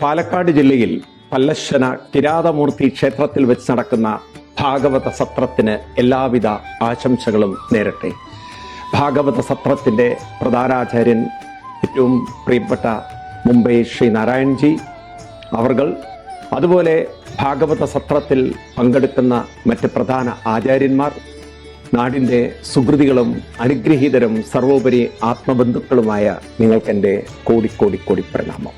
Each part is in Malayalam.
പാലക്കാട് ജില്ലയിൽ പല്ലശ്ശന കിരാതമൂർത്തി ക്ഷേത്രത്തിൽ വെച്ച് നടക്കുന്ന ഭാഗവത സത്രത്തിന് എല്ലാവിധ ആശംസകളും നേരട്ടെ. ഭാഗവത സത്രത്തിന്റെ പ്രധാനാചാര്യൻ ഏറ്റവും പ്രിയപ്പെട്ട മുംബൈ ശ്രീ നാരായൺജി അവർ അതുപോലെ ഭാഗവത സത്രത്തിൽ പങ്കെടുക്കുന്ന മറ്റ് പ്രധാന ആചാര്യന്മാർ നാടിന്റെ സുഹൃതികളും അനുഗ്രഹീതരും സർവോപരി ആത്മബന്ധുക്കളുമായ നിങ്ങൾക്കെന്റെ കോടിക്കോടി കോടി പ്രണാമം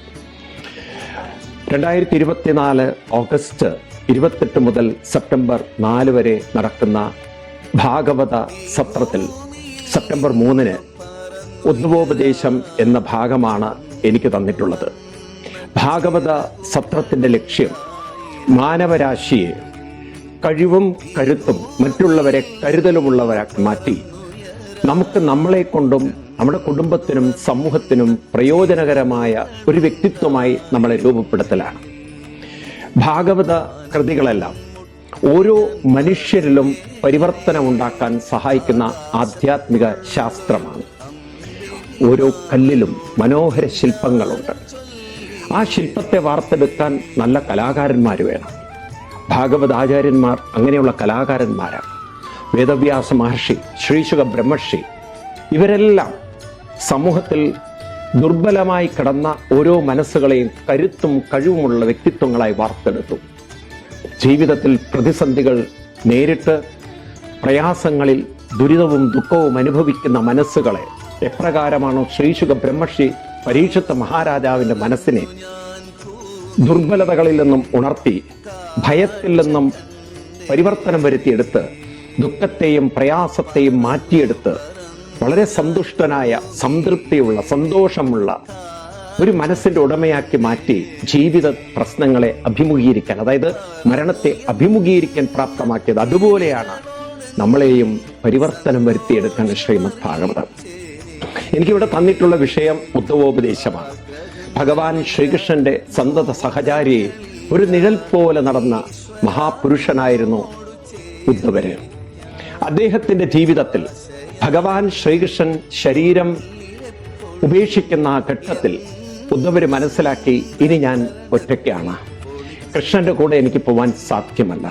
രണ്ടായിരത്തി ഇരുപത്തിനാല് ഓഗസ്റ്റ് ഇരുപത്തെട്ട് മുതൽ സെപ്റ്റംബർ നാല് വരെ നടക്കുന്ന ഭാഗവത സത്രത്തിൽ സെപ്റ്റംബർ മൂന്നിന് ഉദ്വോപദേശം എന്ന ഭാഗമാണ് എനിക്ക് തന്നിട്ടുള്ളത്. ഭാഗവത സത്രത്തിന്റെ ലക്ഷ്യം മാനവരാശിയെ കഴിവും കരുത്തും മറ്റുള്ളവരെ കരുതലുമുള്ളവരാക്കി മാറ്റി നമുക്ക് നമ്മളെ കൊണ്ടും നമ്മുടെ കുടുംബത്തിനും സമൂഹത്തിനും പ്രയോജനകരമായ ഒരു വ്യക്തിത്വമായി നമ്മളെ രൂപപ്പെടുത്തലാണ്. ഭാഗവത കൃതികളെല്ലാം ഓരോ മനുഷ്യരിലും പരിവർത്തനം ഉണ്ടാക്കാൻ സഹായിക്കുന്ന ആധ്യാത്മിക ശാസ്ത്രമാണ്. ഓരോ കല്ലിലും മനോഹര ശില്പങ്ങളുണ്ട്. ആ ശില്പത്തെ വാർത്തെടുക്കാൻ നല്ല കലാകാരന്മാർ വേണം. ഭാഗവതാചാര്യന്മാർ അങ്ങനെയുള്ള കലാകാരന്മാരാണ്. വേദവ്യാസ മഹർഷി ശ്രീശുഖ ബ്രഹ്മർഷി ഇവരെല്ലാം സമൂഹത്തിൽ ദുർബലമായി കിടന്ന ഓരോ മനസ്സുകളെയും കരുത്തും കഴിവുമുള്ള വ്യക്തിത്വങ്ങളായി വാർത്തെടുത്തു. ജീവിതത്തിൽ പ്രതിസന്ധികൾ നേരിട്ട് പ്രയാസങ്ങളിൽ ദുരിതവും ദുഃഖവും അനുഭവിക്കുന്ന മനസ്സുകളെ എപ്രകാരമാണോ ശ്രീശുഖ ബ്രഹ്മർഷി പരീക്ഷത്ത മഹാരാജാവിന്റെ മനസ്സിനെ ദുർബലതകളിൽ നിന്നും ഉണർത്തി ഭയത്തിൽ നിന്നും പരിവർത്തനം വരുത്തിയെടുത്ത് ദുഃഖത്തെയും പ്രയാസത്തെയും മാറ്റിയെടുത്ത് വളരെ സന്തുഷ്ടനായ സംതൃപ്തിയുള്ള സന്തോഷമുള്ള ഒരു മനസ്സിന്റെ ഉടമയാക്കി മാറ്റി ജീവിത പ്രശ്നങ്ങളെ അഭിമുഖീകരിക്കാൻ അതായത് മരണത്തെ അഭിമുഖീകരിക്കാൻ പ്രാപ്തമാക്കിയത് അതുപോലെയാണ് നമ്മളെയും പരിവർത്തനം വരുത്തിയെടുക്കാൻ ശ്രീമദ് ഭാഗവതം. എനിക്കിവിടെ തന്നിട്ടുള്ള വിഷയം ഉദ്ധവോപദേശമാണ്. ഭഗവാൻ ശ്രീകൃഷ്ണന്റെ സന്തത സഹചാരിയെ ഒരു നിഴൽ പോലെ നടന്ന മഹാപുരുഷനായിരുന്നു ഉദ്ധവര്. അദ്ദേഹത്തിന്റെ ജീവിതത്തിൽ ഭഗവാൻ ശ്രീകൃഷ്ണൻ ശരീരം ഉപേക്ഷിക്കുന്ന ആ ഘട്ടത്തിൽ ഉദ്ധവർ മനസ്സിലാക്കി ഇനി ഞാൻ ഒറ്റയ്ക്കാണ്. കൃഷ്ണന്റെ കൂടെ എനിക്ക് പോവാൻ സാധ്യമല്ല.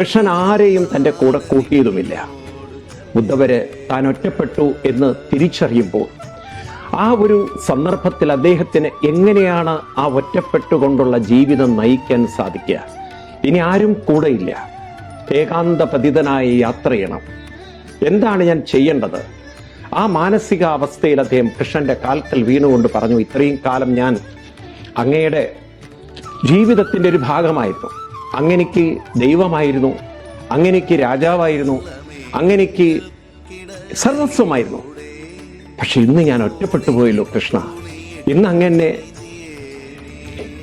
കൃഷ്ണൻ ആരെയും തന്റെ കൂടെ കൂട്ടിയതുമില്ല. ഉദ്ധവര് താൻ ഒറ്റപ്പെട്ടു എന്ന് തിരിച്ചറിയുമ്പോൾ ആ ഒരു സന്ദർഭത്തിൽ അദ്ദേഹത്തിന് എങ്ങനെയാണ് ആ ഒറ്റപ്പെട്ടുകൊണ്ടുള്ള ജീവിതം നയിക്കാൻ സാധിക്കുക? ഇനി ആരും കൂടെയില്ല. ഏകാന്ത പതിതനായി യാത്ര ചെയ്യണം. എന്താണ് ഞാൻ ചെയ്യേണ്ടത്? ആ മാനസികാവസ്ഥയിൽ അദ്ദേഹം കൃഷ്ണന്റെ കാൽക്കൽ വീണുകൊണ്ട് പറഞ്ഞു ഇത്രയും കാലം ഞാൻ അങ്ങയുടെ ജീവിതത്തിന്റെ ഒരു ഭാഗമായിരുന്നു. അങ്ങനെക്ക് ദൈവമായിരുന്നു അങ്ങനെക്ക് രാജാവായിരുന്നു അങ്ങനെക്ക് സർവസ്വമായിരുന്നു. പക്ഷെ ഇന്ന് ഞാൻ ഒറ്റപ്പെട്ടു പോയല്ലോ കൃഷ്ണ. ഇന്ന് അങ്ങനെ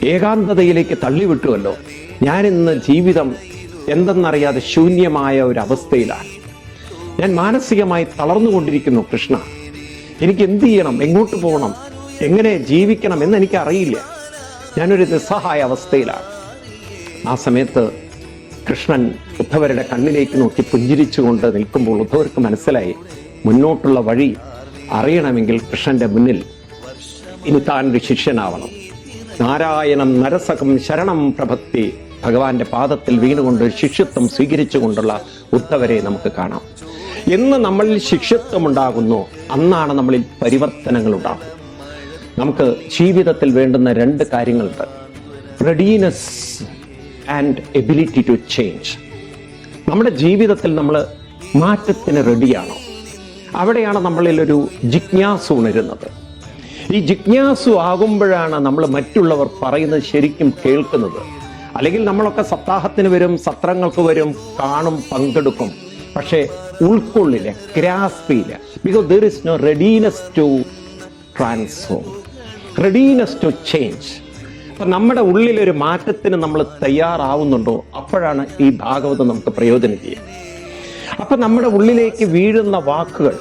ഏകാന്തതയിലേക്ക് തള്ളിവിട്ടുവല്ലോ. ഞാനിന്ന് ജീവിതം എന്തെന്നറിയാതെ ശൂന്യമായ ഒരു അവസ്ഥയിലാണ്. ഞാൻ മാനസികമായി തളർന്നുകൊണ്ടിരിക്കുന്നു കൃഷ്ണ. എനിക്ക് എന്ത് ചെയ്യണം? എങ്ങോട്ട് പോകണം? എങ്ങനെ ജീവിക്കണം എന്ന് എനിക്ക് അറിയില്ല ഞാനൊരു നിസ്സഹായ അവസ്ഥയിലാണ്. ആ സമയത്ത് കൃഷ്ണൻ ഉദ്ധവരുടെ കണ്ണിലേക്ക് നോക്കി പുഞ്ചിരിച്ചുകൊണ്ട് നിൽക്കുമ്പോൾ ഉദ്ധവർക്ക് മനസ്സിലായി മുന്നോട്ടുള്ള വഴി അറിയണമെങ്കിൽ കൃഷ്ണന്റെ മുന്നിൽ ഇനി താൻ ഒരു ശിഷ്യനാവണം. നാരായണം നരസകം ശരണം പ്രഭക്തി ഭഗവാന്റെ പാദത്തിൽ വീണുകൊണ്ട് ശിഷ്യത്വം സ്വീകരിച്ചുകൊണ്ടുള്ള ഉദ്ധവരെ നമുക്ക് കാണാം. എന്ന് നമ്മളിൽ ശിഷ്യത്വം ഉണ്ടാകുന്നു അന്നാണ് നമ്മളിൽ പരിവർത്തനങ്ങൾ ഉണ്ടാകുന്നത് നമുക്ക് ജീവിതത്തിൽ വേണ്ടുന്ന രണ്ട് കാര്യങ്ങളുണ്ട്. Readiness and ability to change നമ്മുടെ ജീവിതത്തിൽ നമ്മൾ മാറ്റത്തിന് റെഡിയാണോ അവിടെയാണ് നമ്മളിൽ ഒരു ജിജ്ഞാസു ഉണരുന്നത്. ഈ ജിജ്ഞാസു ആകുമ്പോഴാണ് നമ്മൾ മറ്റുള്ളവർ പറയുന്നത് ശരിക്കും കേൾക്കുന്നത്. അല്ലെങ്കിൽ നമ്മളൊക്കെ സപ്താഹത്തിന് വരും സത്രങ്ങൾക്ക് വരും കാണും പങ്കെടുക്കും. പക്ഷേ ഉൾക്കൊള്ളില്ല ഗ്രാസ്പില്ല because there is no readiness to transform readiness to change അപ്പം നമ്മുടെ ഉള്ളിലൊരു മാറ്റത്തിന് നമ്മൾ തയ്യാറാവുന്നുണ്ടോ? അപ്പോഴാണ് ഈ ഭാഗവതം നമുക്ക് പ്രയോജനം ചെയ്യുക അപ്പം നമ്മുടെ ഉള്ളിലേക്ക് വീഴുന്ന വാക്കുകൾ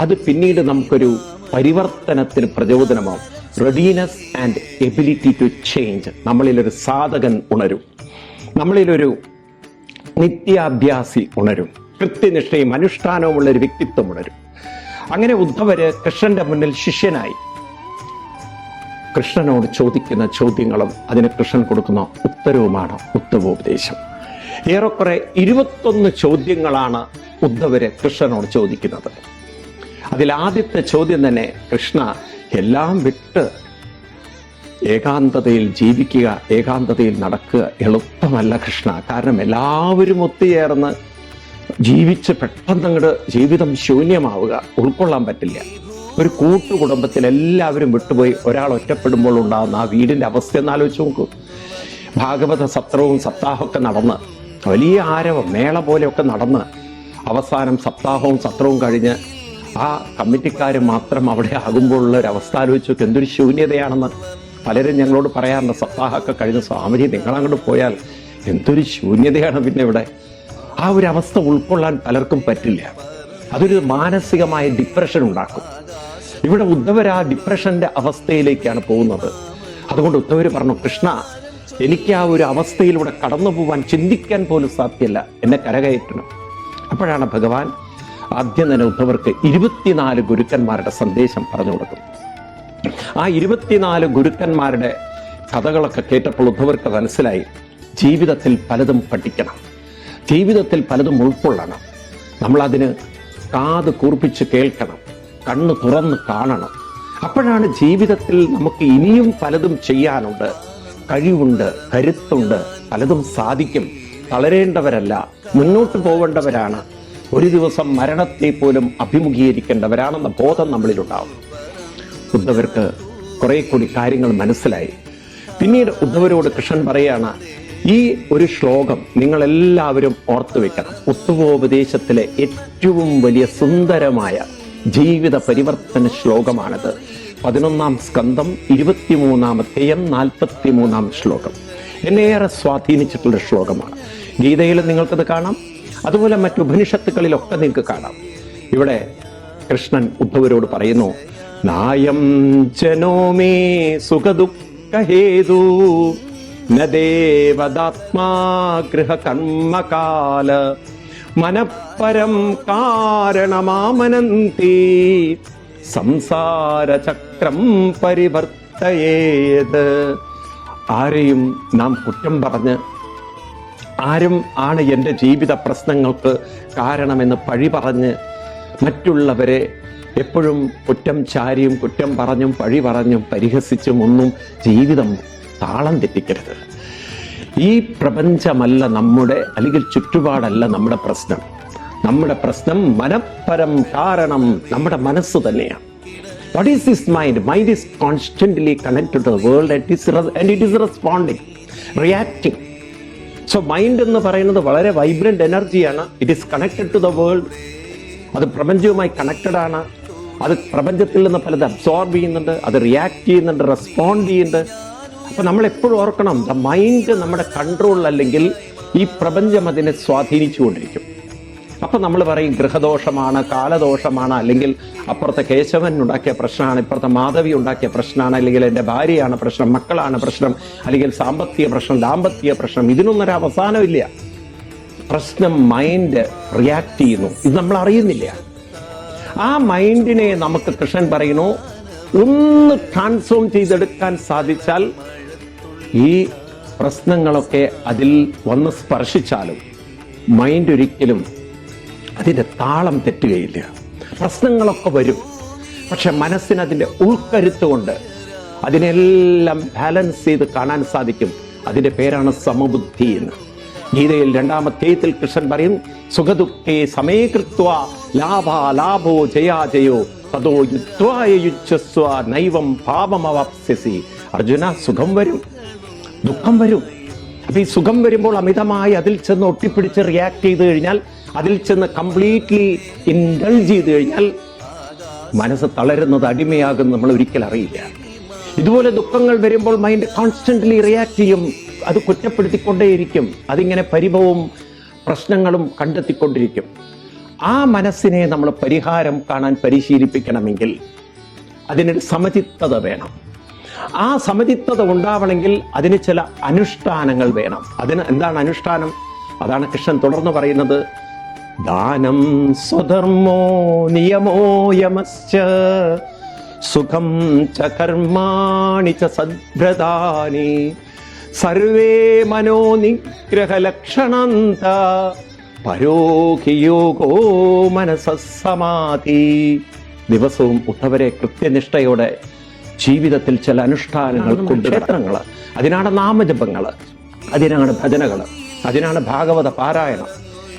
അത് പിന്നീട് നമുക്കൊരു പരിവർത്തനത്തിന് പ്രചോദനമാവും. Readiness and ability to change നമ്മളിലൊരു സാധകൻ ഉണരും. നമ്മളിലൊരു നിത്യാഭ്യാസി ഉണരും. കൃത്യനിഷ്ഠയും അനുഷ്ഠാനവുമുള്ള ഒരു വ്യക്തിത്വം ഉണരും. അങ്ങനെ ഉദ്ധവര് കൃഷ്ണന്റെ മുന്നിൽ ശിഷ്യനായി. കൃഷ്ണനോട് ചോദിക്കുന്ന ചോദ്യങ്ങളും അതിന് കൃഷ്ണൻ കൊടുക്കുന്ന ഉത്തരവുമാണ് ഉദ്ധവോപദേശം. ഏറെക്കുറെ ഇരുപത്തൊന്ന് ചോദ്യങ്ങളാണ് ഉദ്ധവര് കൃഷ്ണനോട് ചോദിക്കുന്നത്. അതിൽ ആദ്യത്തെ ചോദ്യം തന്നെ കൃഷ്ണ എല്ലാം വിട്ട് ഏകാന്തതയിൽ ജീവിക്കുക ഏകാന്തതയിൽ നടക്കുക എളുപ്പമല്ല കൃഷ്ണ. കാരണം എല്ലാവരും ഒത്തുചേർന്ന് ജീവിച്ച് പെട്ടെന്ന് അങ്ങോട്ട് ജീവിതം ശൂന്യമാവുക ഉൾക്കൊള്ളാൻ പറ്റില്ല. ഒരു കൂട്ടുകുടുംബത്തിൽ എല്ലാവരും വിട്ടുപോയി ഒരാൾ ഒറ്റപ്പെടുമ്പോൾ ഉണ്ടാകുന്ന ആ വീടിന്റെ അവസ്ഥ എന്ന് ആലോചിച്ച് നോക്കൂ. ഭാഗവത സത്രവും സപ്താഹമൊക്കെ നടന്ന് വലിയ ആരവം മേള പോലെയൊക്കെ നടന്ന് അവസാനം സപ്താഹവും സത്രവും കഴിഞ്ഞ് ആ കമ്മിറ്റിക്കാർ മാത്രം അവിടെ ആകുമ്പോഴുള്ള ഒരു അവസ്ഥ ആലോചിച്ച് എന്തൊരു ശൂന്യതയാണെന്ന് പലരും ഞങ്ങളോട് പറയാറുണ്ട്. സപ്താഹമൊക്കെ കഴിഞ്ഞ് സ്വാമിജി നിങ്ങളങ്ങോട്ട് പോയാൽ എന്തൊരു ശൂന്യതയാണ് പിന്നെ ഇവിടെ. ആ ഒരു അവസ്ഥ ഉൾക്കൊള്ളാൻ പലർക്കും പറ്റില്ല. അതൊരു മാനസികമായ ഡിപ്രഷൻ ഉണ്ടാക്കും. ഇവിടെ ഉദ്ധവർ ആ ഡിപ്രഷന്റെ അവസ്ഥയിലേക്കാണ് പോകുന്നത്. അതുകൊണ്ട് ഉദ്ധവർ പറഞ്ഞു കൃഷ്ണ എനിക്ക് ആ ഒരു അവസ്ഥയിലൂടെ കടന്നു പോവാൻ ചിന്തിക്കാൻ പോലും സാധ്യമല്ല എന്നെ കരകയറ്റണം. അപ്പോഴാണ് ഭഗവാൻ ആദ്യം തന്നെ ഉദ്ധവർക്ക് ഇരുപത്തിനാല് ഗുരുക്കന്മാരുടെ സന്ദേശം പറഞ്ഞു കൊടുക്കുന്നത്. ആ ഇരുപത്തിനാല് ഗുരുക്കന്മാരുടെ കഥകളൊക്കെ കേട്ടപ്പോൾ ഉദ്ധവർക്ക് മനസ്സിലായി ജീവിതത്തിൽ പലതും പഠിക്കണം. ജീവിതത്തിൽ പലതും ഉൾക്കൊള്ളണം. നമ്മളതിന് കാത് കൂർപ്പിച്ച് കേൾക്കണം. കണ്ണ് തുറന്ന് കാണണം. അപ്പോഴാണ് ജീവിതത്തിൽ നമുക്ക് ഇനിയും പലതും ചെയ്യാനുണ്ട്. കഴിവുണ്ട് കരുത്തുണ്ട് പലതും സാധിക്കും. തളരേണ്ടവരല്ല മുന്നോട്ട് പോവേണ്ടവരാണ്. ഒരു ദിവസം മരണത്തെ പോലും അഭിമുഖീകരിക്കേണ്ടവരാണെന്ന ബോധം നമ്മളിലുണ്ടാവും. ഉദ്ധവർക്ക് കുറെ കൂടി കാര്യങ്ങൾ മനസ്സിലായി. പിന്നീട് ഉദ്ധവരോട് കൃഷ്ണൻ പറയാണ് ഈ ഒരു ശ്ലോകം നിങ്ങൾ എല്ലാവരും ഓർത്തു വെക്കണം. ഉത്തവോപദേശത്തിലെ ഏറ്റവും വലിയ സുന്ദരമായ ജീവിത പരിവർത്തന ശ്ലോകമാണിത്. പതിനൊന്നാം സ്കന്ധം ഇരുപത്തിമൂന്നാമത്തെയും നാൽപ്പത്തിമൂന്നാം ശ്ലോകം. എന്നെ ഏറെ സ്വാധീനിച്ചിട്ടുള്ള ശ്ലോകമാണ്. ഗീതയിൽ നിങ്ങൾക്കത് കാണാം അതുപോലെ മറ്റു ഉപനിഷത്തുക്കളിലൊക്കെ നിങ്ങൾക്ക് കാണാം. ഇവിടെ കൃഷ്ണൻ ഉദ്ധവരോട് പറയുന്നു നായം ജനോ മേ നേവദാത്മാ ഗൃഹകർമ്മകാല. മനഃപരം കാരണമാമനന്തി. സംസാരചക്രം പരിവർത്തയേത്. ആരെയും നാം കുറ്റം പറഞ്ഞ് ആരും ആണ് എന്റെ ജീവിത പ്രശ്നങ്ങൾക്ക് കാരണമെന്ന് പഴി പറഞ്ഞ് മറ്റുള്ളവരെ എപ്പോഴും കുറ്റം ചാരിയും കുറ്റം പറഞ്ഞും പഴി പറഞ്ഞും പരിഹസിച്ചും ഒന്നും ജീവിതം താളം തെറ്റിക്കരുത്. ഈ പ്രപഞ്ചമല്ല നമ്മുടെ അല്ലെങ്കിൽ ചുറ്റുപാടല്ല നമ്മുടെ പ്രശ്നം. നമ്മുടെ പ്രശ്നം മനപ്പരം കാരണം നമ്മുടെ മനസ്സ് തന്നെയാണ്. What is this mind mind is constantly connected to the world and it is responding reacting so mind എന്ന് പറയുന്നത് വളരെ വൈബ്രന്റ് എനർജിയാണ് it is connected to the world അത് പ്രപഞ്ചവുമായി കണക്റ്റഡ് ആണ്. അത് പ്രപഞ്ചത്തിൽ നിന്ന് പലത് അബ്സോർബ് ചെയ്യുന്നുണ്ട് അത് റിയാക്ട് ചെയ്യുന്നുണ്ട് റെസ്പോണ്ട് ചെയ്യുന്നുണ്ട്. അപ്പൊ നമ്മൾ എപ്പോഴും ഓർക്കണം ദ മൈൻഡ് നമ്മുടെ കൺട്രോളിൽ അല്ലെങ്കിൽ ഈ പ്രപഞ്ചം അതിനെ സ്വാധീനിച്ചുകൊണ്ടിരിക്കും. അപ്പൊ നമ്മൾ പറയും ഗൃഹദോഷമാണ് കാലദോഷമാണ് അല്ലെങ്കിൽ അപ്പുറത്തെ കേശവൻ ഉണ്ടാക്കിയ പ്രശ്നമാണ് ഇപ്പുറത്തെ മാധവി ഉണ്ടാക്കിയ പ്രശ്നമാണ് അല്ലെങ്കിൽ എന്റെ ഭാര്യയാണ് പ്രശ്നം മക്കളാണ് പ്രശ്നം അല്ലെങ്കിൽ സാമ്പത്തിക പ്രശ്നം ദാമ്പത്യ പ്രശ്നം ഇതിനൊന്നും ഒരു അവസാനമില്ല പ്രശ്നം മൈൻഡ് റിയാക്ട് ചെയ്യുന്നു. ഇത് നമ്മൾ അറിയുന്നില്ല. ആ മൈൻഡിനെ നമുക്ക് കൃഷ്ണൻ പറയുന്നു ഒന്ന് ട്രാൻസ്ഫോം ചെയ്തെടുക്കാൻ സാധിച്ചാൽ ഈ പ്രശ്നങ്ങളൊക്കെ അതിൽ വന്ന് സ്പർശിച്ചാലും മൈൻഡ് ഒരിക്കലും അതിന്റെ താളം തെറ്റുകയില്ല. പ്രശ്നങ്ങളൊക്കെ വരും. പക്ഷെ മനസ്സിന് അതിന്റെ ഉൾക്കരുത്ത് കൊണ്ട് അതിനെല്ലാം ബാലൻസ് ചെയ്ത് കാണാൻ സാധിക്കും. അതിന്റെ പേരാണ് സമബുദ്ധി എന്ന്. ഗീതയിൽ രണ്ടാമത്തേത്തിൽ കൃഷ്ണൻ പറയും സുഖദുഃഖേ സമയകൃത്വ ലാഭ ലാഭോ ജയാജയോ തതോ യുജ്ജസ്വ നൈവം പാപമവാപ്സ്യസി. അർജുന സുഖം വരും. ദുഃഖം വരും. അപ്പൊ ഈ സുഖം വരുമ്പോൾ അമിതമായി അതിൽ ചെന്ന് ഒട്ടിപ്പിടിച്ച് റിയാക്ട് ചെയ്ത് കഴിഞ്ഞാൽ അതിൽ ചെന്ന് കംപ്ലീറ്റ്ലി ഇൻഡൾജ് ചെയ്ത് കഴിഞ്ഞാൽ മനസ്സ് തളരുന്നത് അടിമയാകും നമ്മൾ ഒരിക്കലും അറിയില്ല. ഇതുപോലെ ദുഃഖങ്ങൾ വരുമ്പോൾ മൈൻഡ് കോൺസ്റ്റന്റ്ലി റിയാക്ട് ചെയ്യും. അത് കുറ്റപ്പെടുത്തിക്കൊണ്ടേയിരിക്കും. അതിങ്ങനെ പരിഭവവും പ്രശ്നങ്ങളും കണ്ടെത്തിക്കൊണ്ടിരിക്കും. ആ മനസ്സിനെ നമ്മൾ പരിഹാരം കാണാൻ പരിശീലിപ്പിക്കണമെങ്കിൽ അതിനൊരു സമചിത്തത വേണം. ആ സമചിത്തത ഉണ്ടാവണമെങ്കിൽ അതിന് ചില അനുഷ്ഠാനങ്ങൾ വേണം. അതിന് എന്താണ് അനുഷ്ഠാനം? അതാണ് കൃഷ്ണൻ തുടർന്ന് പറയുന്നത്. ദാനം സ്വധർമ്മോ നിയമോ യമശ്ച സുഖം ച കർമാണി ച സദ്ഭ്രതാനി സർവേ മനോനിഗ്രഹലക്ഷണന്ത പരോഹിയോഗോ മനസമാധി ദിവസവും ഉദ്ധവരെ കൃത്യനിഷ്ഠയോടെ ജീവിതത്തിൽ ചില അനുഷ്ഠാനങ്ങൾ കൊണ്ട് ക്ഷേത്രങ്ങൾ അതിനാണ് നാമജപങ്ങൾ അതിനാണ് ഭജനകൾ അതിനാണ് ഭാഗവത പാരായണം.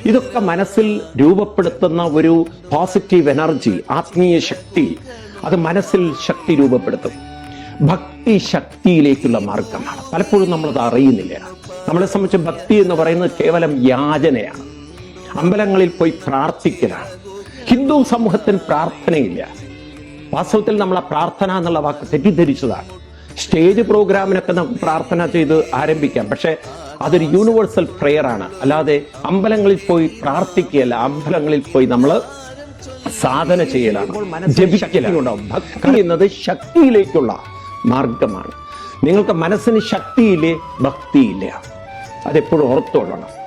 ഇതൊക്കെ മനസ്സിൽ രൂപപ്പെടുത്തുന്ന ഒരു പോസിറ്റീവ് എനർജി ആത്മീയ ശക്തി. അത് മനസ്സിൽ ശക്തി രൂപപ്പെടുത്തും. ഭക്തി ശക്തിയിലേക്കുള്ള മാർഗമാണ്. പലപ്പോഴും നമ്മളത് അറിയുന്നില്ല. നമ്മളെ സംബന്ധിച്ച് ഭക്തി എന്ന് പറയുന്നത് കേവലം യാചനയാണ്. അമ്പലങ്ങളിൽ പോയി പ്രാർത്ഥിക്കലാണ്. ഹിന്ദു സമൂഹത്തിന് പ്രാർത്ഥനയില്ല. വാസ്തവത്തിൽ നമ്മൾ ആ പ്രാർത്ഥന എന്നുള്ള വാക്ക് തെറ്റിദ്ധരിച്ചതാണ്. സ്റ്റേജ് പ്രോഗ്രാമിനൊക്കെ നമുക്ക് പ്രാർത്ഥന ചെയ്ത് ആരംഭിക്കാം. പക്ഷേ അതൊരു യൂണിവേഴ്സൽ പ്രെയർ ആണ്. അല്ലാതെ അമ്പലങ്ങളിൽ പോയി പ്രാർത്ഥിക്കുകയല്ല. അമ്പലങ്ങളിൽ പോയി നമ്മൾ സാധന ചെയ്യലാണ്. ജപിക്കലുണ്ടാവും ഭക്തി എന്നത് ശക്തിയിലേക്കുള്ള മാർഗമാണ്. നിങ്ങൾക്ക് മനസ്സിന് ശക്തിയില്ലേ? ഭക്തിയില്ല. അതെപ്പോഴും ഓർത്തോളണം.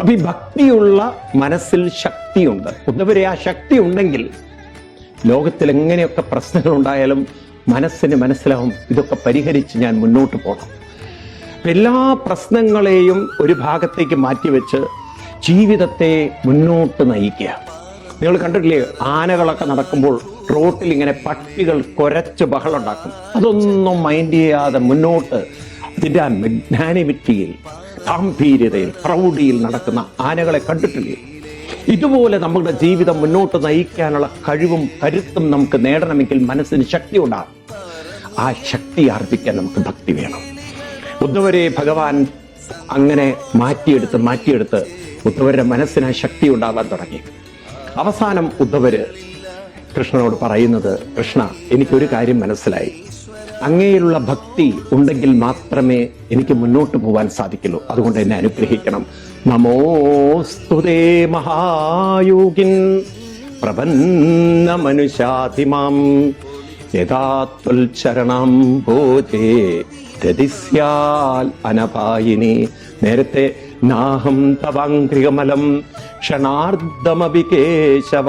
അപ്പൊ ഈ ഭക്തിയുള്ള മനസ്സിൽ ശക്തിയുണ്ട്. ഉദ്ധവരെ ആ ശക്തി ഉണ്ടെങ്കിൽ ലോകത്തിൽ എങ്ങനെയൊക്കെ പ്രശ്നങ്ങൾ ഉണ്ടായാലും മനസ്സിന് മനസ്സിലാവും. ഇതൊക്കെ പരിഹരിച്ച് ഞാൻ മുന്നോട്ട് പോകണം. എല്ലാ പ്രശ്നങ്ങളെയും ഒരു ഭാഗത്തേക്ക് മാറ്റിവെച്ച് ജീവിതത്തെ മുന്നോട്ട് നയിക്കുക. നിങ്ങൾ കണ്ടിട്ടില്ലേ? ആനകളൊക്കെ നടക്കുമ്പോൾ റോട്ടിൽ ഇങ്ങനെ പട്ടികൾ കുരച്ച് ബഹളുണ്ടാക്കും അതൊന്നും മൈൻഡ് ചെയ്യാതെ മുന്നോട്ട്. അതിന്റെ മെഗ്നാനിമിറ്റിയിൽ ഗാംഭീര്യതയിൽ പ്രൗഢിയിൽ നടക്കുന്ന ആനകളെ കണ്ടിട്ടില്ലേ? ഇതുപോലെ നമ്മുടെ ജീവിതം മുന്നോട്ട് നയിക്കാനുള്ള കഴിവും കരുത്തും നമുക്ക് നേടണമെങ്കിൽ മനസ്സിന് ശക്തി ഉണ്ടാകും ആ ശക്തി ആർജിക്കാൻ നമുക്ക് ഭക്തി വേണം. ബുദ്ധവരെ ഭഗവാൻ അങ്ങനെ മാറ്റിയെടുത്ത് മാറ്റിയെടുത്ത് ഉദ്ധവരുടെ മനസ്സിന് ആ ശക്തി ഉണ്ടാവാൻ തുടങ്ങി. അവസാനം ഉദ്ധവര് കൃഷ്ണനോട് പറയുന്നത് കൃഷ്ണ എനിക്കൊരു കാര്യം മനസ്സിലായി. അങ്ങയിലുള്ള ഭക്തി ഉണ്ടെങ്കിൽ മാത്രമേ എനിക്ക് മുന്നോട്ട് പോകാൻ സാധിക്കുള്ളൂ. അതുകൊണ്ട് എന്നെ അനുഗ്രഹിക്കണം. നമോസ്തുതേ മഹായോഗിൻ. പ്രപന്ന മനുഷ്യാതിമാം യഥാത്വൽ ചരണം ഭോജേ രതിസ്യാൽ അനപായിനി. നേരത്തെ നാഹം തവാംഗ്രികമലം. ക്ഷണാർദ്ധമപി കേശവ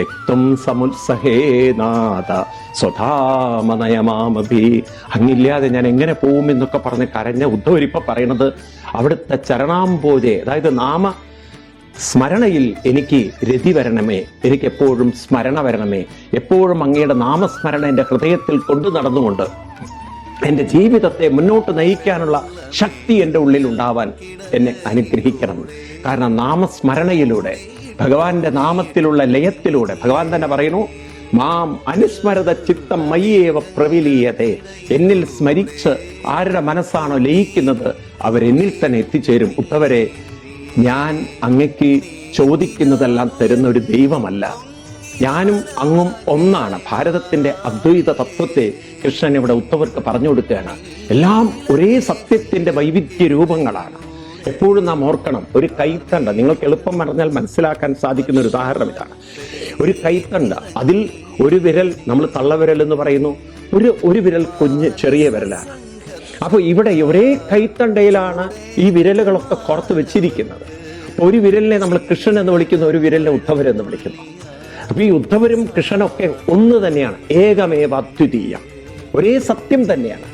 രക്തം സമുത്സഹേനാഥ സ്വധാമനയമാമഭി. അങ്ങില്ലാതെ ഞാൻ എങ്ങനെ പോവും എന്നൊക്കെ പറഞ്ഞ് കരഞ്ഞ ഉദ്ധവരിപ്പ പറയണത് അവിടുത്തെ ചരണാംബോജെ അതായത് നാമ സ്മരണയിൽ എനിക്ക് രതി വരണമേ എനിക്ക് എപ്പോഴും സ്മരണ വരണമേ എപ്പോഴും അങ്ങയുടെ നാമസ്മരണ എന്റെ ഹൃദയത്തിൽ കൊണ്ടു നടന്നുകൊണ്ട് എന്റെ ജീവിതത്തെ മുന്നോട്ട് നയിക്കാനുള്ള ശക്തി എന്റെ ഉള്ളിൽ ഉണ്ടാവാൻ എന്നെ അനുഗ്രഹിക്കണം. കാരണം നാമസ്മരണയിലൂടെ ഭഗവാന്റെ നാമത്തിലുള്ള ലയത്തിലൂടെ ഭഗവാൻ തന്നെ പറയുന്നു മാം അനുസ്മരത ചിത്തം മയ്യേവ പ്രവിലീയതേ. എന്നിൽ സ്മരിച്ച് ആരുടെ മനസ്സാണോ ലയിക്കുന്നത് അവരെന്നിൽ തന്നെ എത്തിച്ചേരും. ഉത്തവരെ ഞാൻ അങ്ങക്ക് ചോദിക്കുന്നതെല്ലാം തരുന്ന ഒരു ദൈവമല്ല. ഞാനും അങ്ങും ഒന്നാണ്. ഭാരതത്തിന്റെ അദ്വൈത തത്വത്തെ കൃഷ്ണൻ ഇവിടെ ഉത്തവർക്ക് പറഞ്ഞു കൊടുക്കുകയാണ്. എല്ലാം ഒരേ സത്യത്തിന്റെ വൈവിധ്യ രൂപങ്ങളാണ്. എപ്പോഴും നാം ഓർക്കണം ഒരു കൈത്തണ്ട നിങ്ങൾക്ക് എളുപ്പം പറഞ്ഞാൽ മനസ്സിലാക്കാൻ സാധിക്കുന്ന ഒരു ഉദാഹരണം ഇതാണ്. ഒരു കൈത്തണ്ട അതിൽ ഒരു വിരൽ നമ്മൾ തള്ളവിരൽ എന്ന് പറയുന്നു ഒരു ഒരു വിരൽ കുഞ്ഞ് ചെറിയ വിരലാണ്. അപ്പോൾ ഇവിടെ ഒരേ കൈത്തണ്ടയിലാണ് ഈ വിരലുകളൊക്കെ കുറത്ത് വെച്ചിരിക്കുന്നത്. ഒരു വിരലിനെ നമ്മൾ കൃഷ്ണൻ എന്ന് വിളിക്കുന്നു ഒരു വിരലിനെ ഉദ്ധവർ എന്ന് വിളിക്കുന്നു. അപ്പൊ ഈ ഉദ്ധവരും കൃഷ്ണനൊക്കെ ഒന്ന് തന്നെയാണ് ഏകമേവ അദ്വിതീയം ഒരേ സത്യം തന്നെയാണ്.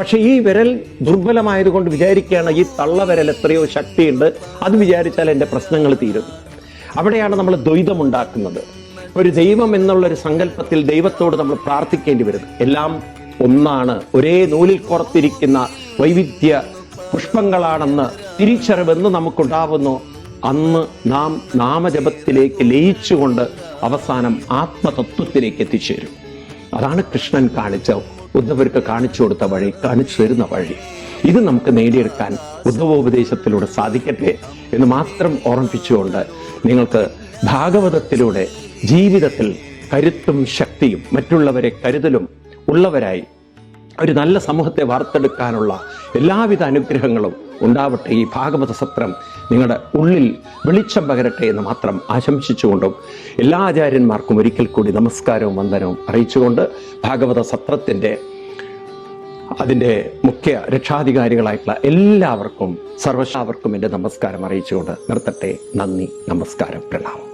പക്ഷെ ഈ വിരൽ ദുർബലമായതുകൊണ്ട് വിചാരിക്കുകയാണ് ഈ തള്ളവിരൽ എത്രയോ ശക്തിയുണ്ട്. അത് വിചാരിച്ചാൽ എന്റെ പ്രശ്നങ്ങൾ തീരും. അവിടെയാണ് നമ്മൾ ദ്വൈതമുണ്ടാക്കുന്നത്. ഒരു ദൈവം എന്നുള്ളൊരു സങ്കല്പത്തിൽ ദൈവത്തോട് നമ്മൾ പ്രാർത്ഥിക്കേണ്ടി വരും എല്ലാം ഒന്നാണ്. ഒരേ നൂലിൽ കോർത്തിരിക്കുന്ന വൈവിധ്യ പുഷ്പങ്ങളാണെന്ന് തിരിച്ചറിവെന്ന് നമുക്കുണ്ടാവുന്നു. അന്ന് നാം നാമജപത്തിലേക്ക് ലയിച്ചുകൊണ്ട് അവസാനം ആത്മതത്വത്തിലേക്ക് എത്തിച്ചേരും. അതാണ് കൃഷ്ണൻ കാണിച്ച ഉദ്ധവർക്ക് കാണിച്ചു കൊടുത്ത വഴി കാണിച്ചു തരുന്ന വഴി. ഇത് നമുക്ക് നേടിയെടുക്കാൻ ഉദ്ധവോപദേശത്തിലൂടെ സാധിക്കട്ടെ എന്ന് മാത്രം ഓർമ്മിപ്പിച്ചുകൊണ്ട് നിങ്ങൾക്ക് ഭാഗവതത്തിലൂടെ ജീവിതത്തിൽ കരുത്തും ശക്തിയും മറ്റുള്ളവരെ കരുതലും ഉള്ളവരായി ഒരു നല്ല സമൂഹത്തെ വാർത്തെടുക്കാനുള്ള എല്ലാവിധ അനുഗ്രഹങ്ങളും ഉണ്ടാവട്ടെ ഈ ഭാഗവത സത്രം നിങ്ങളുടെ ഉള്ളിൽ വെളിച്ചം പകരട്ടെ എന്ന് മാത്രം ആശംസിച്ചുകൊണ്ടും എല്ലാ ആചാര്യന്മാർക്കും ഒരിക്കൽ കൂടി നമസ്കാരവും വന്ദനവും അറിയിച്ചുകൊണ്ട് ഭാഗവത സത്രത്തിന്റെ അതിന്റെ മുഖ്യ രക്ഷാധികാരികളായിട്ടുള്ള എല്ലാവർക്കും സർവശാവർക്കും എന്റെ നമസ്കാരം അറിയിച്ചുകൊണ്ട് നിർത്തട്ടെ. നന്ദി നമസ്കാരം പ്രണാമം.